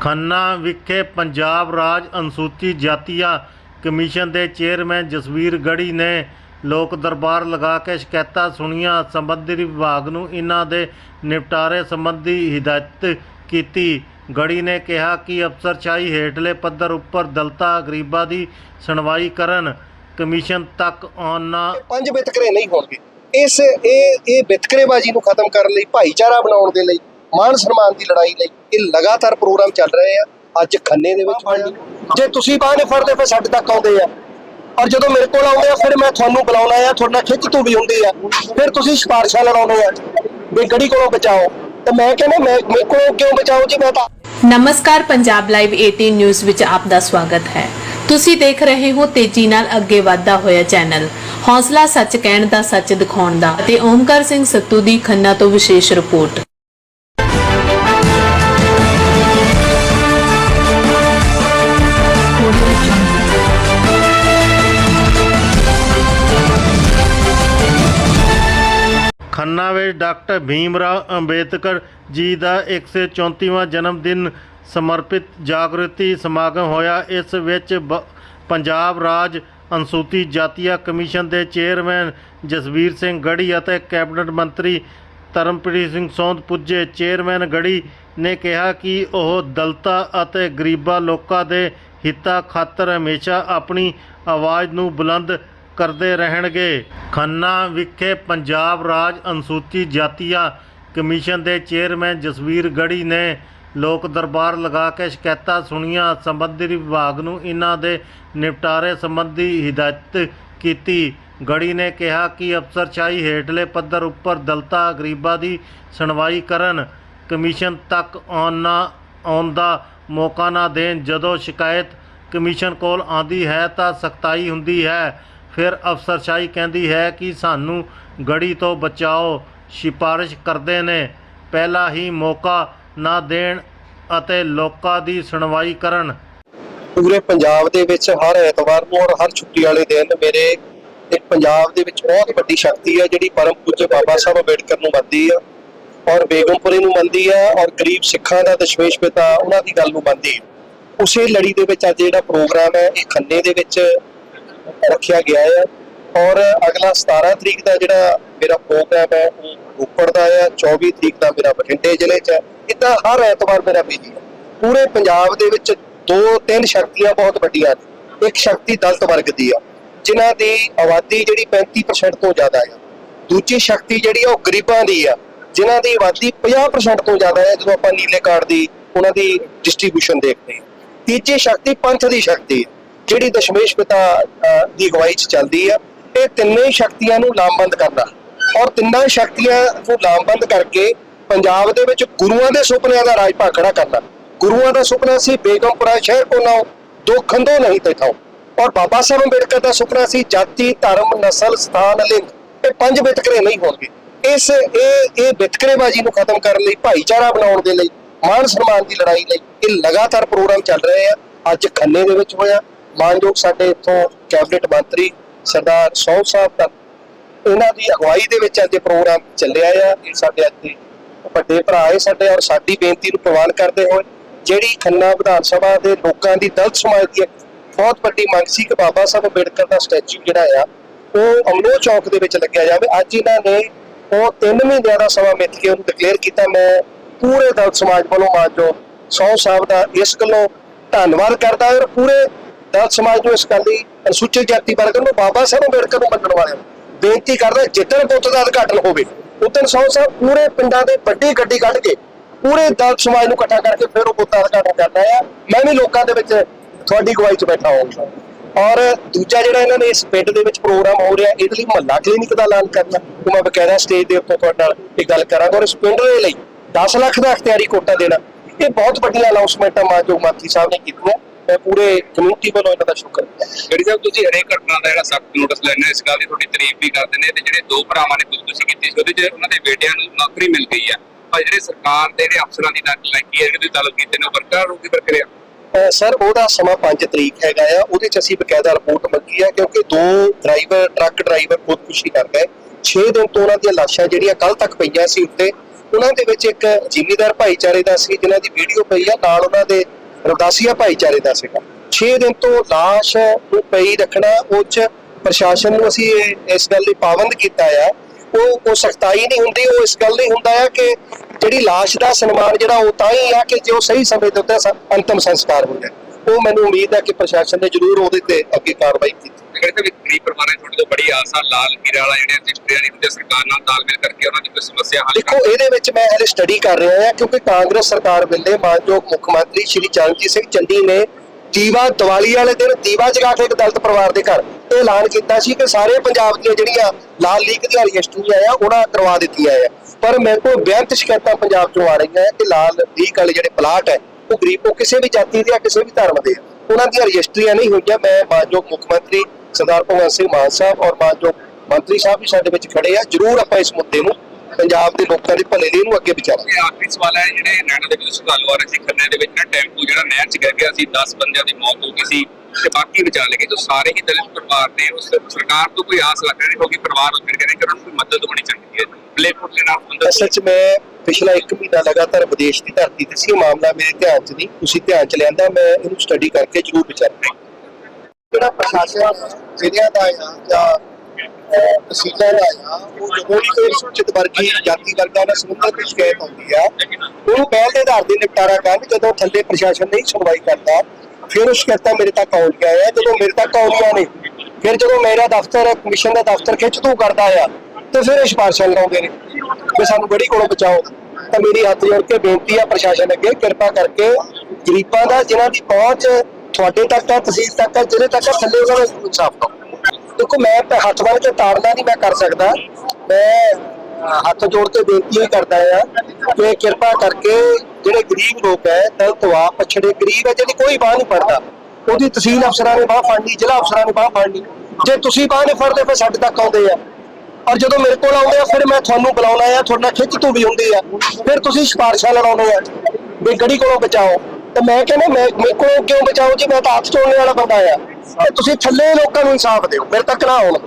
ਖੰਨਾ ਵਿਖੇ ਪੰਜਾਬ ਰਾਜ ਅਨੁਸੂਚਿਤ ਜਾਤੀਆਂ ਕਮਿਸ਼ਨ ਦੇ ਚੇਅਰਮੈਨ ਜਸਵੀਰ ਗੜੀ ਨੇ ਲੋਕ ਦਰਬਾਰ ਲਗਾ ਕੇ ਸ਼ਿਕਾਇਤਾਂ ਸੁਣੀਆਂ। ਸੰਬੰਧੀ ਵਿਭਾਗ ਨੂੰ ਇਹਨਾਂ ਦੇ ਨਿਪਟਾਰੇ ਸੰਬੰਧੀ ਹਦਾਇਤ ਕੀਤੀ। ਗੜੀ ਨੇ ਕਿਹਾ ਕਿ ਅਫਸਰਸ਼ਾਹੀ ਹੇਠਲੇ ਪੱਧਰ ਉੱਪਰ ਦਲਤਾ ਗਰੀਬਾਂ ਦੀ ਸੁਣਵਾਈ ਕਰਨ ਕਮਿਸ਼ਨ ਤੱਕ ਆਉਣਾ ਪੰਜ ਵਿਤਕਰੇ ਨਹੀਂ ਹੋਣਗੇ। ਇਸ ਇਹ ਇਹ ਵਿਤਕਰੇਬਾਜ਼ੀ ਨੂੰ ਖਤਮ ਕਰਨ ਲਈ ਭਾਈਚਾਰਾ ਬਣਾਉਣ ਦੇ ਲਈ ਮਾਨ ਸਨਮਾਨ ਦੀ ਲੜਾਈ ਲਈ ਇਹ ਲਗਾਤਾਰ ਪ੍ਰੋਗਰਾਮ ਚੱਲ ਰਹੇ ਆ। ਅੱਜ ਖੰਨੇ ਦੇ ਵਿੱਚ ਹੋਇਆ। ਜੇ ਤੁਸੀਂ ਬਾਂਹ ਨਹੀਂ ਫੜਦੇ, ਫਿਰ ਸਾਡੇ ਤੱਕ ਆਉਂਦੇ ਆ। ਔਰ ਜਦੋਂ ਮੇਰੇ ਕੋਲ ਆਉਂਦੇ ਆ, ਫਿਰ ਮੈਂ ਤੁਹਾਨੂੰ ਬੁਲਾਉਣਾ ਆ ਤੁਹਾਡਾ ਖਿੱਚ ਤੂ ਵੀ ਹੁੰਦੀ ਆ। ਫਿਰ ਤੁਸੀਂ ਸਿਫਾਰਿਸ਼ਾਂ ਲੜਾਉਂਦੇ ਆ ਵੀ ਗੜੀ ਕੋਲੋਂ ਬਚਾਓ। ਤੇ ਮੈਂ ਕਹਿੰਦਾ, ਮੈਂ ਮੇਰੇ ਕੋਲੋਂ ਕਿਉਂ ਬਚਾਓ ਜੀ? ਮੈਂ ਤਾਂ ਨਮਸਕਾਰ ਪੰਜਾਬ ਲਾਈਵ 18 ਨਿਊਜ਼ ਵਿੱਚ ਆਪ ਦਾ ਸਵਾਗਤ ਹੈ। ਤੁਸੀਂ ਦੇਖ ਰਹੇ ਹੋ ਤੇਜ਼ੀ ਨਾਲ ਅੱਗੇ ਵਧਦਾ ਹੋਇਆ ਚੈਨਲ। ਹੌਸਲਾ ਸੱਚ ਕਹਿਣ ਦਾ ਸੱਚ ਦਿਖਾਉਣ ਦਾ ਅਤੇ ਓਮਕਾਰ ਸਿੰਘ ਸੱਤੂ ਦੀ ਖੰਨਾ ਤੋਂ ਵਿਸ਼ੇਸ਼ ਰਿਪੋਰਟ। ਖੰਨਾ ਵਿੱਚ ਡਾਕਟਰ ਭੀਮ ਰਾਓ ਅੰਬੇਦਕਰ ਜੀ ਦਾ 134ਵਾਂ ਜਨਮ ਦਿਨ ਸਮਰਪਿਤ ਜਾਗਰਤੀ ਸਮਾਗਮ ਹੋਇਆ। ਇਸ ਵਿੱਚ ਬ- ਪੰਜਾਬ ਰਾਜ ਅਨੁਸੂਚਿਤ ਜਾਤੀਆ ਕਮਿਸ਼ਨ ਦੇ ਚੇਅਰਮੈਨ ਜਸਵੀਰ ਸਿੰਘ ਗੜੀ ਅਤੇ ਕੈਬਨਿਟ ਮੰਤਰੀ ਧਰਮਪ੍ਰੀਤ ਸਿੰਘ ਸੌਂਦ ਪੁੱਜੇ। ਚੇਅਰਮੈਨ ਗੜੀ ਨੇ ਕਿਹਾ ਕਿ ਉਹ ਦਲਤਾ ਅਤੇ ਗਰੀਬਾਂ ਲੋਕਾਂ ਦੇ ਹਿੱਤਾਂ ਖਾਤਰ ਹਮੇਸ਼ਾ ਆਪਣੀ ਆਵਾਜ਼ ਨੂੰ ਬੁਲੰਦ ਕਰਦੇ ਰਹਿਣਗੇ। ਖੰਨਾ ਵਿਖੇ ਪੰਜਾਬ ਰਾਜ ਅਨੁਸੂਚਿਤ ਜਾਤੀਆਂ ਕਮਿਸ਼ਨ ਦੇ ਚੇਅਰਮੈਨ ਜਸਵੀਰ ਗੜੀ ਨੇ ਲੋਕ ਦਰਬਾਰ ਲਗਾ ਕੇ ਸ਼ਿਕਾਇਤਾਂ ਸੁਣੀਆਂ। ਸੰਬੰਧੀ ਵਿਭਾਗ ਨੂੰ ਇਹਨਾਂ ਦੇ ਨਿਪਟਾਰੇ ਸੰਬੰਧੀ ਹਿਦਾਇਤ ਕੀਤੀ। ਗੜੀ ਨੇ ਕਿਹਾ ਕਿ ਅਫਸਰਸ਼ਾਹੀ ਹੇਠਲੇ ਪੱਧਰ ਉੱਪਰ ਦਲਤਾ ਗਰੀਬਾਂ ਦੀ ਸੁਣਵਾਈ ਕਰਨ, ਕਮਿਸ਼ਨ ਤੱਕ ਆਉਣਾ ਆਉਣ ਦਾ ਮੌਕਾ ਨਾ ਦੇਣ। ਜਦੋਂ ਸ਼ਿਕਾਇਤ ਕਮਿਸ਼ਨ ਕੋਲ ਆਂਦੀ ਹੈ ਤਾਂ ਸਖਤਾਈ ਹੁੰਦੀ ਹੈ। ਫਿਰ ਅਫਸਰਸ਼ਾਹੀ ਕਹਿੰਦੀ ਹੈ ਕਿ ਸਾਨੂੰ ਗੜੀ ਤੋਂ ਬਚਾਓ ਸਿਫਾਰਿਸ਼ ਕਰਦੇ ਨੇ। ਪਹਿਲਾ ਹੀ ਮੌਕਾ ਨਾ ਦੇਣ ਅਤੇ ਲੋਕਾਂ ਦੀ ਸੁਣਵਾਈ ਕਰਨ। ਪੂਰੇ ਪੰਜਾਬ ਦੇ ਵਿੱਚ ਹਰ ਐਤਵਾਰ ਨੂੰ ਔਰ ਹਰ ਛੁੱਟੀ ਵਾਲੇ ਦਿਨ ਮੇਰੇ ਇਹ ਪੰਜਾਬ ਦੇ ਵਿੱਚ ਬਹੁਤ ਵੱਡੀ ਸ਼ਕਤੀ ਹੈ, ਜਿਹੜੀ ਪਰਮ ਪੂਜਯ ਬਾਬਾ ਸਾਹਿਬ ਅੰਬੇਡਕਰ ਨੂੰ ਮੰਨਦੀ ਆ ਔਰ ਬੇਗਮਪੁਰੇ ਨੂੰ ਮੰਨਦੀ ਆ ਔਰ ਗਰੀਬ ਸਿੱਖਾਂ ਦਾ ਦਸ਼ਮੇਸ਼ ਪਿਤਾ ਉਹਨਾਂ ਦੀ ਗੱਲ ਨੂੰ ਮੰਨਦੀ ਉਸੇ ਲੜੀ ਦੇ ਵਿੱਚ ਅੱਜ ਜਿਹੜਾ ਪ੍ਰੋਗਰਾਮ ਹੈ, ਇਹ ਖੰਨੇ ਦੇ ਵਿੱਚ ਰੱਖਿਆ ਗਿਆ ਹੈ। ਔਰ ਅਗਲਾ 17 ਤਰੀਕ ਦਾ ਜਿਹੜਾ ਮੇਰਾ ਪ੍ਰੋਗਰਾਮ ਹੈ ਉਹ ਰੋਪੜ ਦਾ ਹੈ 24 ਤਰੀਕ ਦਾ ਮੇਰਾ ਬਠਿੰਡੇ ਜ਼ਿਲ੍ਹੇ 'ਚ ਹੈ। ਇਦਾਂ ਹਰ ਐਤਵਾਰ ਮੇਰਾ ਬੀਜੀ ਹੈ। ਪੂਰੇ ਪੰਜਾਬ ਦੇ ਵਿੱਚ ਦੋ ਤਿੰਨ ਸ਼ਕਤੀਆਂ ਬਹੁਤ ਵੱਡੀਆਂ ਨੇ। ਇੱਕ ਸ਼ਕਤੀ ਦਲਤ ਵਰਗ ਦੀ ਆ, ਜਿਨ੍ਹਾਂ ਦੀ ਆਬਾਦੀ ਜਿਹੜੀ 35% ਤੋਂ ਜ਼ਿਆਦਾ ਹੈ ਦੂਜੀ ਸ਼ਕਤੀ ਜਿਹੜੀ ਆ, ਉਹ ਗਰੀਬਾਂ ਦੀ ਆ, ਜਿਨ੍ਹਾਂ ਦੀ ਆਬਾਦੀ 50% ਤੋਂ ਜ਼ਿਆਦਾ ਹੈ ਜਦੋਂ ਆਪਾਂ ਨੀਲੇ ਕਾਰਡ ਦੀ, ਉਹਨਾਂ ਦੀ ਡਿਸਟ੍ਰੀਬਿਊਸ਼ਨ ਦੇਖਦੇ ਹਾਂ ਤੀਜੀ ਸ਼ਕਤੀ ਪੰਥ ਦੀ ਸ਼ਕਤੀ ਹੈ ਜਿਹੜੀ ਦਸ਼ਮੇਸ਼ ਪਿਤਾ ਦੀ ਅਗਵਾਈ 'ਚ ਚੱਲਦੀ ਆ, ਇਹ ਤਿੰਨੇ ਹੀ ਸ਼ਕਤੀਆਂ ਨੂੰ ਲਾਮਬੰਦ ਕਰਨਾ। ਔਰ ਤਿੰਨਾਂ ਸ਼ਕਤੀਆਂ ਨੂੰ ਲਾਮਬੰਦ ਕਰਕੇ ਪੰਜਾਬ ਦੇ ਵਿੱਚ ਗੁਰੂਆਂ ਦੇ ਸੁਪਨਿਆਂ ਦਾ ਰਾਜ ਭਾਖੜਾ ਕਰਨਾ। ਗੁਰੂਆਂ ਦਾ ਸੁਪਨਾ ਸੀ ਬੇਗਮਪੁਰਾ ਸ਼ਹਿਰ ਕੋ ਨਾਓ, ਦੋ ਖੰਦੋ ਨਹੀਂ ਤੇ ਥਾਓ। ਔਰ ਬਾਬਾ ਸਾਹਿਬ ਅੰਬੇਡਕਰ ਦਾ ਸੁਪਨਾ ਸੀ ਜਾਤੀ, ਧਰਮ, ਨਸਲ, ਸਥਾਨ, ਲਿੰਗ, ਇਹ ਪੰਜ ਵਿਤਕਰੇ ਨਹੀਂ ਹੋਣਗੇ। ਇਸ, ਇਹ ਇਹ ਵਿਤਕਰੇਬਾਜ਼ੀ ਨੂੰ ਖਤਮ ਕਰਨ ਲਈ, ਭਾਈਚਾਰਾ ਬਣਾਉਣ ਦੇ ਲਈ ਮਾਨ ਸਨਮਾਨ ਦੀ ਲੜਾਈ ਲਈ ਇਹ ਲਗਾਤਾਰ ਪ੍ਰੋਗਰਾਮ ਚੱਲ ਰਹੇ ਆ। ਅੱਜ ਖੰਨੇ ਦੇ ਵਿੱਚ ਹੋਇਆ। ਮਾਨਯੋਗ ਸਾਡੇ ਇੱਥੋਂ ਕੈਬਨਿਟ ਮੰਤਰੀ ਸਰਦਾਰ ਸੌ ਸਾਹਿਬ ਦਾ ਇਹਨਾਂ ਦੀ ਅਗਵਾਈ ਦੇ ਵਿੱਚ ਅੱਜ ਇਹ ਪ੍ਰੋਗਰਾਮ ਚੱਲਿਆ ਆ। ਇਹ ਸਾਡੇ ਅੱਜ ਦੇ ਵੱਡੇ ਭਰਾ ਹੈ ਸਾਡੇ ਔਰ ਸਾਡੀ ਬੇਨਤੀ ਨੂੰ ਪ੍ਰਵਾਨ ਕਰਦੇ ਹੋਏ ਜਿਹੜੀ ਖੰਨਾ ਵਿਧਾਨ ਸਭਾ ਦੇ ਲੋਕਾਂ ਦੀ ਦਲਤ ਸਮਾਜ ਦੀ ਬਹੁਤ ਵੱਡੀ ਮੰਗ ਸੀ ਕਿ ਬਾਬਾ ਸਾਹਿਬ ਅੰਬੇਡਕਰ ਦਾ ਸਟੈਚੂ ਜਿਹੜਾ ਆ, ਉਹ ਅਮਲੋ ਚੌਕ ਦੇ ਵਿੱਚ ਲੱਗਿਆ ਜਾਵੇ। ਅੱਜ ਇਹਨਾਂ ਨੇ ਉਹ 3 ਮਹੀਨਿਆਂ ਦਾ ਸਮਾਂ ਮਿੱਥ ਕੇ ਉਹਨੂੰ ਡਿਕਲੇਅਰ ਕੀਤਾ। ਮੈਂ ਪੂਰੇ ਦਲਤ ਸਮਾਜ ਵੱਲੋਂ ਮਾਨਜੋ ਸੌ ਸਾਹਿਬ ਦਾ ਇਸ ਗੱਲੋਂ ਧੰਨਵਾਦ ਕਰਦਾ ਔਰ ਪੂਰੇ ਦਲਿਤ ਸਮਾਜ ਨੂੰ ਇਸ ਗੱਲ ਲਈ ਅਨੁਸੂਚਿਤ ਜਾਤੀ ਵਰਗ ਨੂੰ ਬਾਬਾ ਸਾਹਿਬ ਅੰਬੇਡਕਰ ਨੂੰ ਮੰਨਣ ਵਾਲਿਆਂ ਨੂੰ ਬੇਨਤੀ ਕਰਦਾ ਜਿੱਦਣ ਬੁੱਤ ਦਾ ਉਦਘਾਟਨ ਹੋਵੇ ਉਦੋਂ ਸੌ ਸਾਹਿਬ ਪੂਰੇ ਪਿੰਡਾਂ ਦੇ ਵੱਡੀ ਗੱਡੀ ਕੱਢ ਕੇ ਪੂਰੇ ਦਲਿਤ ਸਮਾਜ ਨੂੰ ਇਕੱਠਾ ਕਰਕੇ ਫਿਰ ਉਹ ਬੁੱਤ ਦਾ ਉਦਘਾਟਨ ਕਰਨਾ ਆ ਮੈਂ ਵੀ ਲੋਕਾਂ ਦੇ ਵਿੱਚ ਤੁਹਾਡੀ ਅਗਵਾਈ 'ਚ ਬੈਠਾ ਹੋਊਂਗਾ ਔਰ ਦੂਜਾ ਜਿਹੜਾ ਇਹਨਾਂ ਨੇ ਇਸ ਪਿੰਡ ਦੇ ਵਿੱਚ ਪ੍ਰੋਗਰਾਮ ਹੋ ਰਿਹਾ, ਇਹਦੇ ਲਈ ਮਹੱਲਾ ਕਲੀਨਿਕ ਦਾ ਐਲਾਨ ਕਰਨਾ, ਉਹ ਮੈਂ ਬਕਾਇਦਾ ਸਟੇਜ ਦੇ ਉੱਤੇ ਤੁਹਾਡੇ ਨਾਲ ਇਹ ਗੱਲ ਕਰਾਂਗਾ। ਔਰ ਇਸ ਪਿੰਡ ਦੇ ਲਈ 10 ਲੱਖ ਦਾ ਅਖਤਿਆਰੀ ਕੋਟਾ ਦੇਣਾ, ਇਹ ਬਹੁਤ ਵੱਡੀਆਂ ਅਨਾਉਂਸਮੈਂਟਾਂ ਮਾਨਯੋਗ ਮੰਤਰੀ ਸਾਹਿਬ ਨੇ ਕੀਤੀ ਹੈ ਮੈਂ ਪੂਰੇ ਕਮਿਊਨਿਟੀ ਵੱਲੋਂ ਇਹਨਾਂ ਦਾ ਸ਼ੁਕਰ ਜਿਹੜੀ ਸਾਹਿਬ ਤੁਸੀਂ ਹਰੇਕ ਘਟਨਾ ਦਾ ਜਿਹੜਾ ਸਖਤ ਨੋਟਿਸ ਲੈਣਾ ਇਸ ਗੱਲ ਦੀ ਤੁਹਾਡੀ ਤਾਰੀਫ ਵੀ ਕਰਦੇ ਨੇ ਤੇ ਜਿਹੜੇ ਦੋ ਭਰਾਵਾਂ ਨੇ ਖੁਦਕੁਸ਼ੀ ਕੀਤੀ ਸੀ ਉਹਦੇ 'ਚ ਉਹਨਾਂ ਦੇ ਬੇਟਿਆਂ ਨੂੰ ਨੌਕਰੀ ਮਿਲ ਗਈ ਆ। ਪਰ ਜਿਹੜੇ ਸਰਕਾਰ ਦੇ ਜਿਹੜੇ ਅਫਸਰਾਂ ਦੀ ਨਾਲਾਇਕੀ ਹੈ ਜਿਹੜੀ ਤਾਲੁਕ ਕੀਤੇ ਨੇ ਰੂਪ ਦੀ ਪ੍ਰਕਿਰਿਆ ਸਰ ਉਹਦਾ ਸਮਾਂ 5 ਤਰੀਕ ਹੈਗਾ ਆ। ਉਹਦੇ ਚ ਅਸੀਂ ਬਕਾਇਦਾ ਰਿਪੋਰਟ ਮੰਗੀ ਆ ਕਿਉਂਕਿ ਦੋ ਡਰਾਈਵਰ ਟਰੱਕ ਡਰਾਈਵਰ ਖੁਦਕੁਸ਼ੀ ਕਰ ਗਏ। 6 ਦਿਨ ਤੋਂ ਉਹਨਾਂ ਦੀਆਂ ਲਾਸ਼ਾਂ ਜਿਹੜੀਆਂ ਕੱਲ ਤੱਕ ਪਈਆਂ ਸੀ ਉੱਤੇ ਉਹਨਾਂ ਦੇ ਵਿੱਚ ਇੱਕ ਜ਼ਿਮੀਦਾਰ ਭਾਈਚਾਰੇ ਦਾ ਸੀ ਜਿਨ੍ਹਾਂ ਦੀ ਵੀਡੀਓ ਪਈ ਆ ਨਾਲ ਉਹਨਾਂ ਦੇ ਰਵਦਾਸੀਆ ਭਾਈਚਾਰੇ ਦਾ ਸੀਗਾ। 6 ਦਿਨ ਤੋਂ ਲਾਸ਼ ਨੂੰ ਪਈ ਰੱਖਣਾ, ਉਹ 'ਚ ਪ੍ਰਸ਼ਾਸਨ ਨੂੰ ਅਸੀਂ ਇਸ ਗੱਲ ਲਈ ਪਾਬੰਦ ਕੀਤਾ ਆ। ਉਹ ਉਹ ਸਖਤਾਈ ਨਹੀਂ ਹੁੰਦੀ, ਉਹ ਇਸ ਗੱਲ ਲਈ ਹੁੰਦਾ ਆ ਕਿ ਜਿਹੜੀ ਲਾਸ਼ ਦਾ ਸਨਮਾਨ ਜਿਹੜਾ ਉਹ ਤਾਂ ਹੀ ਆ ਕਿ ਉਹ ਸਹੀ ਸਮੇਂ ਤੇ ਉੱਤੇ ਅੰਤਮ ਸੰਸਕਾਰ ਹੋ ਜਾਏ। ਉਹ ਮੈਨੂੰ ਉਮੀਦ ਹੈ ਕਿ ਪ੍ਰਸ਼ਾਸਨ ਨੇ ਜ਼ਰੂਰ ਉਹਦੇ ਤੇ ਅੱਗੇ ਕਾਰਵਾਈ ਕੀਤੀ। ਬੜੀ ਆਸ ਆ ਲਾਲ ਹੀਰਾ ਵਾਲਾ ਜਿਹੜੇ ਰਜਿਸਟਰੀਆਂ ਨਹੀਂ ਹੁੰਦੇ ਸਰਕਾਰ ਨਾਲ ਤਾਲਮੇਲ ਕਰਕੇ ਉਹਨਾਂ ਦੀ ਕੋਈ ਸਮੱਸਿਆ ਹੱਲ ਦੇਖੋ ਇਹਦੇ ਵਿੱਚ ਮੈਂ ਹਲੇ ਸਟੱਡੀ ਕਰ ਰਿਹਾ ਹਾਂ ਕਿਉਂਕਿ ਕਾਂਗਰਸ ਸਰਕਾਰ ਵੇਲੇ ਮਾਨਯੋਗ ਮੁੱਖ ਮੰਤਰੀ ਸ਼੍ਰੀ ਚਰਨਜੀਤ ਸਿੰਘ ਚੰਨੀ ਨੇ ਦੀਵਾ ਦੀਵਾਲੀ ਵਾਲੇ ਦਿਨ ਦੀਵਾ ਜਗਾ ਕੇ ਇੱਕ ਦਲਿਤ ਪਰਿਵਾਰ ਦੇ ਘਰ ਇਹ ਐਲਾਨ ਕੀਤਾ ਸੀ ਕਿ ਸਾਰੇ ਪੰਜਾਬ ਦੀਆਂ ਜਿਹੜੀਆਂ ਲਾਲ ਲੀਗ ਦੀਆਂ ਰਜਿਸਟਰੀਆਂ ਆ ਉਹਨਾਂ ਕਰਵਾ ਦਿੱਤੀਆਂ ਆ। ਪਰ ਮੇਰੇ ਕੋਲ ਬੇਅੰਤ ਸ਼ਿਕਾਇਤਾਂ ਪੰਜਾਬ ਚੋਂ ਆ ਰਹੀਆਂ ਹੈ ਕਿ ਲਾਲ ਲੀਗ ਵਾਲੇ ਜਿਹੜੇ ਪਲਾਟ ਹੈ ਉਹ ਗਰੀਬ ਉਹ ਕਿਸੇ ਵੀ ਜਾਤੀ ਦੇ ਆ ਕਿਸੇ ਵੀ ਧਰਮ ਦੇ ਆ ਉਹਨਾਂ ਦੀਆਂ ਰਜਿਸਟਰੀਆਂ ਨਹੀਂ ਹੋਈਆਂ। ਮੈਂ ਮਾਨਯੋਗ ਮੁੱਖ ਮੰਤਰੀ ਸਰਦਾਰ ਭਗਵੰਤ ਸਿੰਘ ਮਾਨ ਸਾਹਿਬ ਔਰ ਮਾਨਯੋਗ ਮੰਤਰੀ ਸਾਹਿਬ ਵੀ ਸਾਡੇ ਵਿੱਚ ਖੜੇ ਆ ਜ਼ਰੂਰ ਆਪਾਂ ਇਸ ਮੁੱਦੇ ਨੂੰ ਪੰਜਾਬ ਦੇ ਲੋਕਾਂ ਦੇ ਭਲੇ ਲਈ ਇਹਨੂੰ ਅੱਗੇ ਵਿਚਾਰਾਂਗੇ। ਆਖਰੀ ਸਵਾਲ ਹੈ ਜਿਹੜੇ ਨੈਣਾ ਦੇ ਵਿੱਚ ਸੁਧਾਰ ਆ ਰਹੇ ਸੀ ਖੰਨੇ ਦੇ ਵਿੱਚ ਨਾ ਟੈਂਪੂ ਜਿਹੜਾ ਨਹਿਰ 'ਚ ਗਿਰ ਗਿਆ ਸੀ 10 ਬੰਦਿਆਂ ਦੀ ਮੌਤ ਹੋ ਗਈ ਸੀ ਤੇ ਬਾਕੀ ਬਚਾ ਲਏ ਜੋ ਸਾਰੇ ਹੀ ਦਲਿਤ ਪਰਿਵਾਰ ਨੇ ਉਸ ਸਰਕਾਰ ਤੋਂ ਕੋਈ ਆਸ ਲੱਗ ਰਹੀ ਕਿਉਂਕਿ ਪਰਿਵਾਰ ਉੱਤੇ ਕਹਿੰਦੇ ਕਿ ਉਹਨਾਂ ਨੂੰ ਮਦਦ ਹੋਣੀ ਚਾਹੀਦੀ ਹੈ। ਪਲੇਫੁੱਟ ਦੇ ਨਾਲ ਸੰਬੰਧਿਤ ਅਸਲ 'ਚ ਮੈਂ ਪਿਛਲਾ 1 ਮਹੀਨਾ ਲਗਾਤਾਰ ਵਿਦੇਸ਼ ਦੀ ਧਰਤੀ ਤੇ ਸੀ ਇਹ ਮਾਮਲਾ ਮੇਰੇ ਧਿਆਨ 'ਚ ਨਹੀਂ ਤੁਸੀਂ ਧਿਆਨ 'ਚ ਲਿਆਂਦਾ ਮੈਂ ਇਹਨੂੰ ਸਟੱਡੀ ਕਰਕੇ ਜ਼ਰੂਰ ਵਿਚਾਰਾਂਗਾ। ਜਿਹੜਾ ਪ੍ਰਸ਼ਾਸਨ ਜ਼ਿਲ੍ਹਿਆਂ ਦਾ ਆ ਜਾਂ ਅਹ, ਦਾ ਆ ਉਹ ਜਦੋਂ ਵੀ ਕੋਈ ਸੂਚਿਤ ਵਰਗੀ ਜਾਤੀ ਵਰਗਾਂ ਨਾਲ ਸੰਬੰਧਿਤ ਸ਼ਿਕਾਇਤ ਹੁੰਦੀ ਆ ਉਹਨੂੰ ਪਹਿਲ ਦੇ ਆਧਾਰ ਤੇ ਨਿਪਟਾਰਾ ਕਰਨ ਜਦੋਂ ਥੱਲੇ ਪ੍ਰਸ਼ਾਸਨ ਨਹੀਂ ਸੁਣਵਾਈ ਕਰਦਾ ਫਿਰ ਉਹ ਸ਼ਿਕਾਇਤਾਂ ਮੇਰੇ ਤੱਕ ਆਉਂਦੀਆਂ ਆ। ਜਦੋਂ ਮੇਰੇ ਤੱਕ ਆਉਂਦੀਆਂ ਨੇ ਫਿਰ ਜਦੋਂ ਮੇਰਾ ਦਫ਼ਤਰ ਕਮਿਸ਼ਨ ਦਾ ਦਫ਼ਤਰ ਖਿੱਚ ਤੂ ਕਰਦਾ ਆ ਤੇ ਫਿਰ ਇਹ ਸਿਫਾਰਸ਼ਾਂ ਲਾਉਂਦੇ ਨੇ ਕਿ ਸਾਨੂੰ ਗੜੀ ਕੋਲੋਂ ਬਚਾਓ। ਤਾਂ ਮੇਰੀ ਹੱਥ ਜੋੜ ਕੇ ਬੇਨਤੀ ਆ ਪ੍ਰਸ਼ਾਸਨ ਅੱਗੇ ਕਿਰਪਾ ਕਰਕੇ ਗਰੀਬਾਂ ਦਾ ਜਿਨ੍ਹਾਂ ਦੀ ਪਹੁੰਚ ਤੁਹਾਡੇ ਤੱਕ ਹੈ ਤਹਿਸੀਲ ਤੱਕ ਹੈ ਜਿਹੜੇ ਤੱਕ ਆ ਥੱਲੇ ਉਹਨਾਂ ਨੂੰ ਇਨਸਾਫ ਦਿਓ ਦੇਖੋ, ਮੈਂ ਤਾਂ ਹੱਥ ਬੰਨ੍ਹ ਕੇ ਤਾੜਨਾ ਨਹੀਂ ਮੈਂ ਕਰ ਸਕਦਾ। ਮੈਂ ਹੱਥ ਜੋੜ ਕੇ ਬੇਨਤੀ ਹੀ ਕਰਦਾ ਆ ਕਿ ਕਿਰਪਾ ਕਰਕੇ ਜਿਹੜੇ ਗਰੀਬ ਲੋਕ ਹੈ ਦਲਤਵਾ ਪਛੜੇ ਗਰੀਬ ਹੈ, ਜਿਹਦੀ ਕੋਈ ਬਾਹ ਨਹੀਂ ਫੜਦਾ। ਉਹਦੀ ਤਹਿਸੀਲ ਅਫਸਰਾਂ ਨੇ ਬਾਹ ਫੜਨੀ, ਜ਼ਿਲ੍ਹਾ ਅਫਸਰਾਂ ਨੇ ਬਾਹ ਫੜਨੀ। ਜੇ ਤੁਸੀਂ ਬਾਹ ਨਹੀਂ ਫੜਦੇ, ਫਿਰ ਸਾਡੇ ਤੱਕ ਆਉਂਦੇ ਆ। ਔਰ ਜਦੋਂ ਮੇਰੇ ਕੋਲ ਆਉਂਦੇ ਆ, ਫਿਰ ਮੈਂ ਤੁਹਾਨੂੰ ਬੁਲਾਉਣਾ ਆ, ਤੁਹਾਡਾ ਖਿੱਚ ਤੂ ਵੀ ਹੁੰਦੀ ਆ। ਫਿਰ ਤੁਸੀਂ ਸਿਫਾਰਸ਼ਾਂ ਲੜਾਉਂਦੇ ਆ ਵੀ ਗੜੀ ਕੋਲੋਂ ਬਚਾਓ। ਤੇ ਮੈਂ ਕਹਿੰਦਾ, ਮੈਂ ਮੇਰੇ ਕੋਲੋਂ ਕਿਉਂ ਬਚਾਓ ਜੀ? ਮੈਂ ਤਾਂ ਹੱਥ ਜੋੜਨੇ ਵਾਲਾ ਬੰਦਾ ਆ। ਤੇ ਤੁਸੀਂ ਥੱਲੇ ਲੋਕਾਂ ਨੂੰ ਇਨਸਾਫ ਦਿਓ। ਮੇਰੇ ਤੱਕ ਨਾ ਆਉਣ